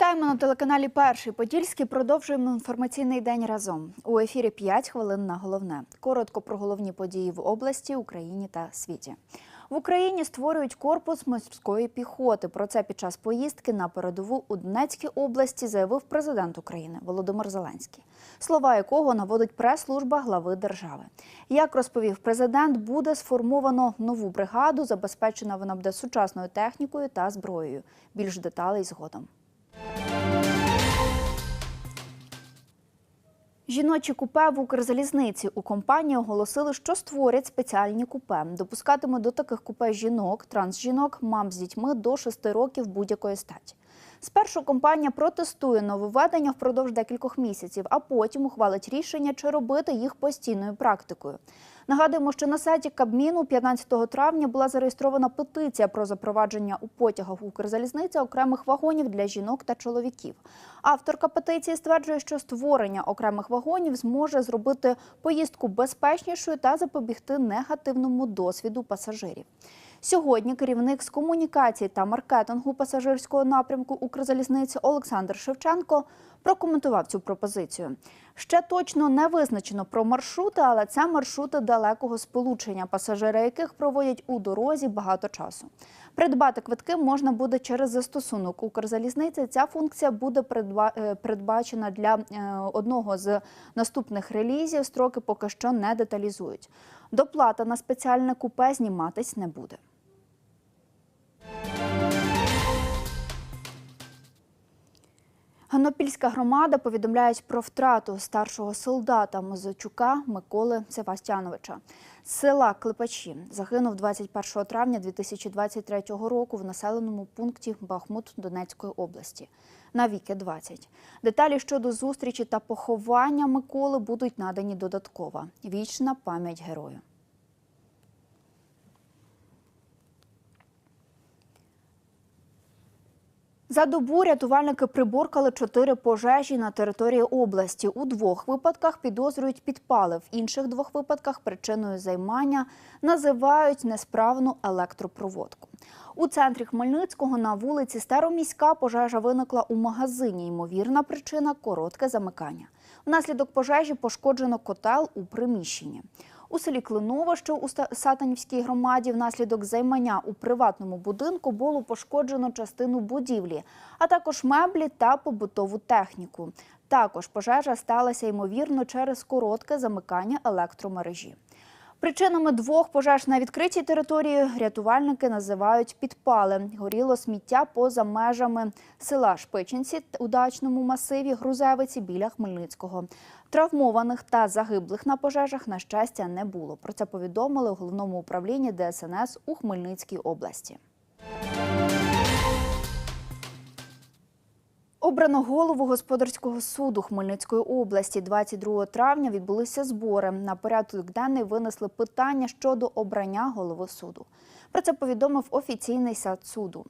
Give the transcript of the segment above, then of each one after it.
на телеканалі Перший Подільський. Продовжуємо інформаційний день разом. У ефірі 5 хвилин на головне. Коротко про головні події в області, Україні та світі. В Україні створюють корпус морської піхоти. Про це під час поїздки на передову у Донецькій області заявив президент України Володимир Зеленський, слова якого наводить прес-служба глави держави. Як розповів президент, буде сформовано нову бригаду. Забезпечена вона буде сучасною технікою та зброєю. Більш деталей згодом. Жіночі купе в Укрзалізниці у компанії оголосили, що створять спеціальні купе. Допускатимуть до таких купе жінок, трансжінок, мам з дітьми до 6 років будь-якої статі. Спершу компанія протестує нововведення впродовж декількох місяців, а потім ухвалить рішення, чи робити їх постійною практикою. Нагадуємо, що на сайті Кабміну 15 травня була зареєстрована петиція про запровадження у потягах Укрзалізниці окремих вагонів для жінок та чоловіків. Авторка петиції стверджує, що створення окремих вагонів зможе зробити поїздку безпечнішою та запобігти негативному досвіду пасажирів. Сьогодні керівник з комунікації та маркетингу пасажирського напрямку Укрзалізниці Олександр Шевченко прокоментував цю пропозицію. Ще точно не визначено про маршрути, але це маршрути далекого сполучення, пасажири яких проводять у дорозі багато часу. Придбати квитки можна буде через застосунок Укрзалізниці. Ця функція буде е, передбачена для е, одного з наступних релізів. Строки поки що не деталізують. Доплата на спеціальне купе зніматись не буде. Ганопільська громада повідомляють про втрату старшого солдата Мозочука Миколи Севастяновича з села Клепачі. Загинув 21 травня 2023 року в населеному пункті Бахмут Донецької області. На віки 20. Деталі щодо зустрічі та поховання Миколи будуть надані додатково. Вічна пам'ять герою. За добу рятувальники приборкали чотири пожежі на території області. У двох випадках підозрюють підпали, в інших двох випадках причиною займання називають несправну електропроводку. У центрі Хмельницького на вулиці Староміська пожежа виникла у магазині. Ймовірна причина коротке замикання. Внаслідок пожежі пошкоджено котел у приміщенні. У селі Клинова, що у Сатанівській громаді, внаслідок займання у приватному будинку було пошкоджено частину будівлі, а також меблі та побутову техніку. Також пожежа сталася ймовірно через коротке замикання електромережі. Причинами двох пожеж на відкритій території рятувальники називають підпали. Горіло сміття поза межами села Шпичинці у дачному масиві Грузевиці біля Хмельницького. Травмованих та загиблих на пожежах, на щастя, не було. Про це повідомили у головному управлінні ДСНС у Хмельницькій області. Обрано голову господарського суду Хмельницької області. 22 травня відбулися збори. На порядок денний винесли питання щодо обрання голови суду. Про це повідомив офіційний сайт суду.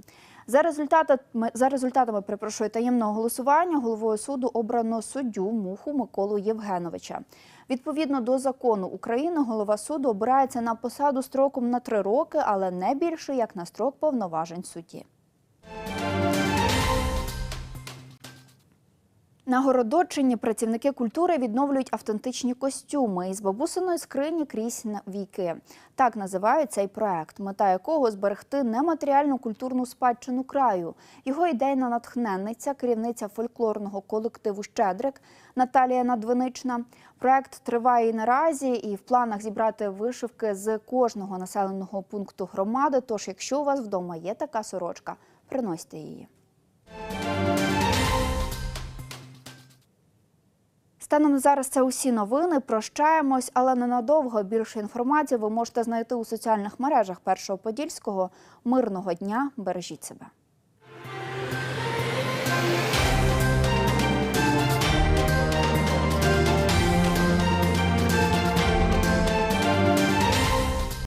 За результатами, за результатами перепрошую, таємного голосування головою суду обрано суддю Муху Миколу Євгеновича. Відповідно до закону України, голова суду обирається на посаду строком на три роки, але не більше як на строк повноважень судді. На Городочині працівники культури відновлюють автентичні костюми із бабусиної скрині крізь віки. Так називають цей проект, мета якого зберегти нематеріальну культурну спадщину краю. Його ідейна натхненниця, керівниця фольклорного колективу Щедрик Наталія Надвинична. Проект триває і наразі, і в планах зібрати вишивки з кожного населеного пункту громади. Тож, якщо у вас вдома є така сорочка, приносьте її. Станом зараз це усі новини. Прощаємось, але ненадовго. Більше інформації ви можете знайти у соціальних мережах Першого Подільського. Мирного дня, бережіть себе.